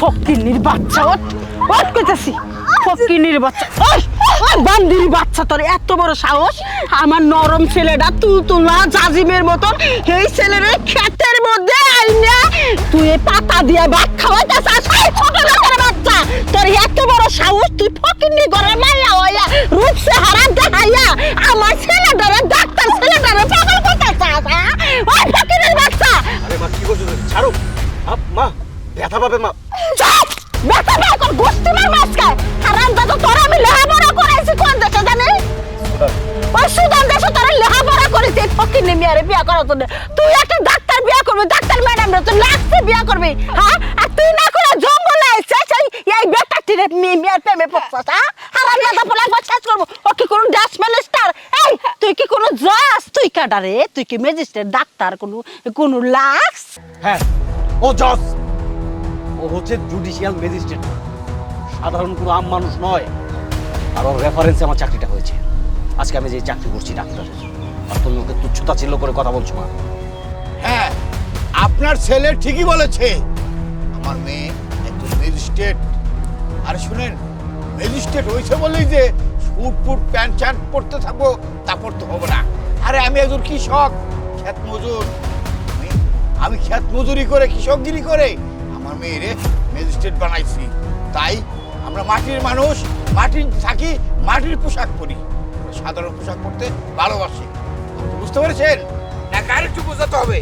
ফকিনির বাচ্চা, ওট ওট কইতাছি, ফকিনির বাচ্চা। ওই ওই বান্দির বাচ্চা তোর, এত বড় সাহস। আমার নরম ছেলেটা তুই তুলা জাজিমের মতন এই ছেলের ক্ষেতের মধ্যে আইনা তুই পাতা দিয়ে ভাত খাওয়াইতেছিস এই ছোট লোকের বাচ্চা, তোর এত বড় সাহস, তুই ফকিনি ঘরে মাইয়া হইয়া রূপসে হারাম দেখাইয়া আমার ছেলেটারে, ডাক্তার ছেলেটারে পাগল করতেছিস হ্যাঁ? ওই ফকিনির বাচ্চা। আরে মা, কি করছ ছাড়ো। মা। ব্যথা পাবে মা ব্যথা বের কর, গোষ্ঠী মার মাঝখায়। হারামজাদা, তোরা আমি লেখাপড়া করাইছি কোন দেশে জানিস? ওই সুদান দেশে তোরা লেখাপড়া করেছি, এই ফকিন্নি মেয়েরে বিয়া করার জন্য। তুই একটা ডাক্তার বিয়া করবি, ডাক্তার ম্যাডাম রে, তুই লাগছে বিয়া করবি, হ্যাঁ? আর তুই না করে জঙ্গলে এসেছিস, এই- এই বেটাটিরে মেয়ে- মেয়ের প্রেমে পড়ছিস, হ্যাঁ? হারামজাদা বলে একবার শেষ করব। ও কি কোনো ডাস মিনিস্টার? এই, তুই কি কোনো জজ? তুই কাডা রে? তুই কি ম্যাজিস্ট্রেট, ডাক্তার, কোনো কোনো লাক্স হ্যাঁ ও জজ ও হচ্ছে জুডিশিয়াল ম্যাজিস্ট্রেট সাধারণ কোনো আম মানুষ নয়। আর ওর রেফারেন্সে আমার চাকরিটা হয়েছে। আজকে আমি যে চাকরি করছি ডাক্তারের। আর তুমি ওকে তুচ্ছতা চিল্ল করে কথা বলছো মা। হ্যাঁ আপনার ছেলে ঠিকই বলেছে। আমার মেয়ে একজন ম্যাজিস্ট্রেট আর শুনেন ম্যাজিস্ট্রেট হয়েছে বলেই যে স্যুট ফুট প্যান্ট শার্ট পরতে থাকব, তা পড়তে হবে না। আরে, আমি একজন কৃষক ক্ষেত মজুর আমি- ক্ষেত মজুরি করে কৃষকগিরি করে আমার মেয়েরে ম্যাজিস্ট্রেট বানাইছি। তাই আমরা মাটির মানুষ মাটির থাকি মাটির পোশাক পরি। সাধারণ পোশাক পরতে ভালোবাসি। বুঝতে পেরেছেন? না কার একটু বোঝাতে হবে।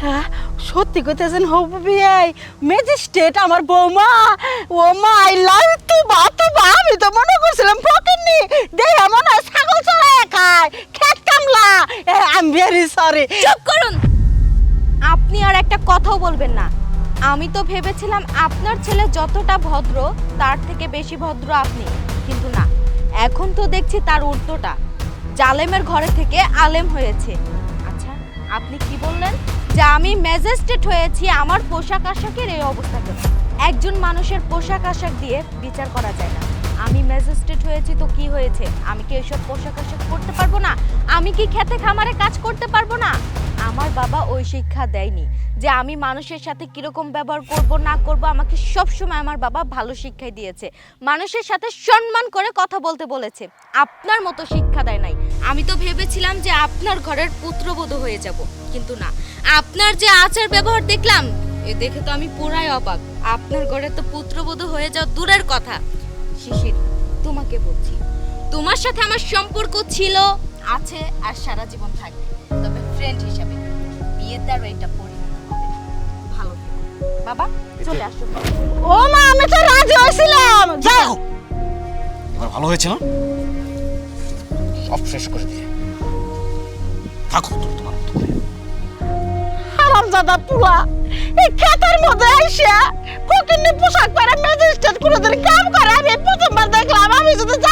হ্যাঁ সত্যি কইতেছেন হবু বিয়াই ম্যাজিস্ট্রেট আমার বৌমা। ও মা আই লাভ তু বা তু বা আমি তো মনে করছিলাম ফকিনি দেহে মনে হয় ছাগল চড়ায় খায় খেত কামলা। আই এম ভেরি সরি চুপ করুন। আপনি আর একটা কথাও বলবেন না। আমি তো ভেবেছিলাম আপনার ছেলে যতটা ভদ্র, তার থেকে বেশি ভদ্র আপনি। কিন্তু না, এখন তো দেখছি তার উল্টোটা। জালেমের ঘরে থেকে আলেম হয়েছে। আচ্ছা আপনি কি বললেন? যে আমি ম্যাজিস্ট্রেট হয়েছি, আমার পোশাক আশাকের এই অবস্থা একজন মানুষের পোশাক আশাক দিয়ে বিচার করা যায় না। আমি ম্যাজিস্ট্রেট হয়েছি তো কি হয়েছে? আমি কি এসব পোশাক আশাক করতে পারব না? আমি কি খেতে খামারে কাজ করতে পারব না? আমার বাবা ওই শিক্ষা দেয়নি যে আমি মানুষের সাথে কীরকম ব্যবহার করব, না করব। আমাকে সব সময় আমার বাবা ভালো শিক্ষাই দিয়েছে। মানুষের সাথে সম্মান করে কথা বলতে বলেছে। আপনার মতো শিক্ষা দেয় নাই। আমি তো ভেবেছিলাম যে আপনার ঘরের পুত্রবধূ হয়ে যাব। কিন্তু না। আপনার যে আচার ব্যবহার দেখলাম, এ দেখে তো আমি পুরাই অবাক। আপনার ঘরে তো পুত্রবধূ হয়ে যাওয়া দূরের কথা। শিশির তোমাকে বলছি তোমার সাথে আমার সম্পর্ক ছিল আছে আর সারা জীবন থাকবে। তবে ফ্রেন্ড হিসাবে বিয়েতে আর এটা পরিণত হবে। ভালো বাবা চলে আসো। ও মা আমি তো রাজি হয়েছিলাম। যাও। এবার ভালো হয়েছে না সব শেষ করে দিয়ে। থাকো তুমি তোমার মতো করে। হারামজাদা পুলা এই খেতের মধ্যে আইসা ফকিনি পোশাক পরে ম্যাজিস্ট্রেট কোনোদিন কাম করে কিছু তো